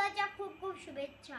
দরজা খুব খুব শুভেচ্ছা।